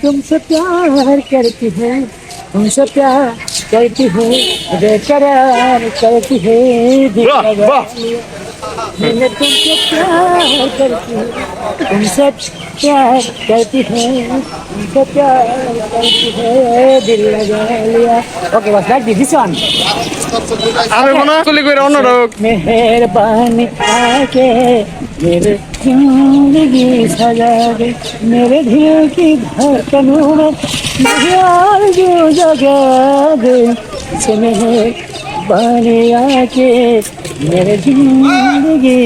तुमसे प्यार करती है तुमसे प्यार करती है बेकरार करती है दिल वाह, लगा वाह। लिया। मैंने तुमसे प्यार करती है तुमसे प्यार करती है तुमसे प्यार करती है दिल लगा लिया ओके बस लाइक दिस वन আমি মনে হয় কলি করে অন্যরক मेहरबानी आके मेरे ज़िंदगी सजा दे मेरे दिल की धड़कनों में आरज़ू जगा दे। से मेहरबानी आके मेरे ज़िंदगी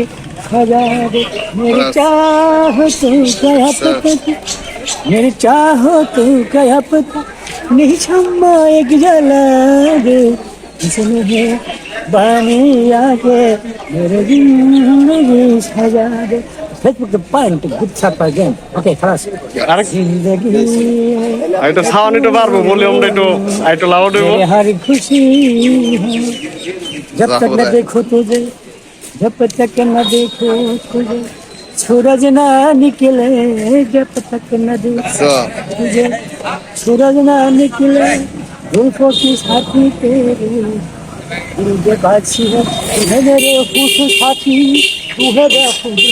सजा दे। मेरी चाह तू गया पता मेरी चाहो तू गया पता नहीं क्षमा एक जला दे। স্নেহে বানিয়াকে মেরে জিন্দগি সাজা দে ফেসবুক তো পয়েন্ট গুড সাপ গেম ওকে খালাস আরেক জিন্দগি এটা সাউন্ড একটু বাড়বো ভলিউমটা একটু একটু লাউড হইবো। হারি খুশি जब तक न देखो तुझे जब तक न देखो तुझे सूरज ना निकले जब तक न देखो तुझे सूरज ना निकले রূপকে সাথী তেরে দিলকে বাছি তুহে মেরে হুস সাথী তুহে বেখুদি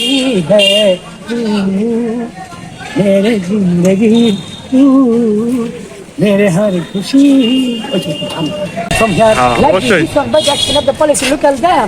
হ্যায় মেরে জিন্দগি তু মেরে হার খুশি From here, like this, you can buy the policy, look at them.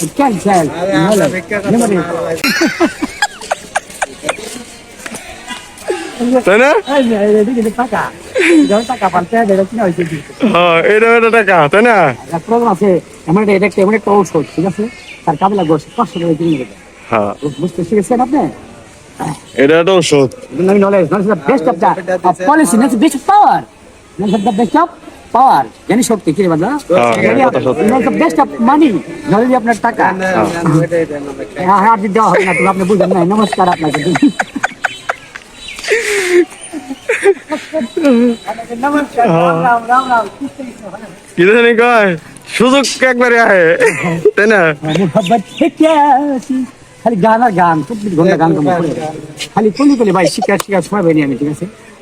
Knowledge. Memory. তাই না? হ্যাঁ এটা এটা টাকা তাই না প্রোগ্রাম আছে এমন এটা একটা একটা ঔষধ ঠিক আছে তার কাজে লাগবে কিনে দেবে হ্যাঁ বুঝতে শিখেছেন আপনি এটা একটা not the best of power power জানি শক্তি? কি the best of money knowledge আপনার টাকা। হ্যাঁ হ্যাঁ দেওয়া হবে না তুমি আপনি বুঝেন না নমস্কার আপনাকে। নমস্কার রাম রাম রাম রাম কি জানি কয়? সুযোগ একবারে আহে তাই না? খালি গান আর গান প্রত্যেক ঘণ্টা গান খালি পড়লি পড়লি ভাই শিকার শিকার পাইনি আমি ঠিক আছে?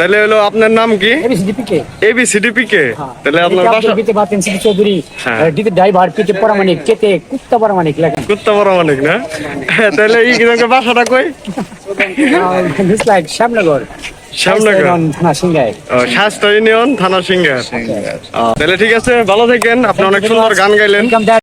তাহলে হলো আপনার নাম কি? এবিসিডিপি কে এবিসিডিপি কে তাহলে আপনার বাসা বাতেন সিটি চৌধুরী। হ্যাঁ। দিতে ড্রাইভার পিতে পরামানিক কেতে কুত্তা পরামানিক কুত্তা অনেক না? তাহলে এই কীরকম বাসাটা কই? লাইক শ্যামনগর শ্যামনগর থানা শাস্তা ইউনিয়ন থানা সিঙ্গার তাহলে ঠিক আছে ভালো থাকেন। আপনি অনেক সুন্দর গান গাইলেন।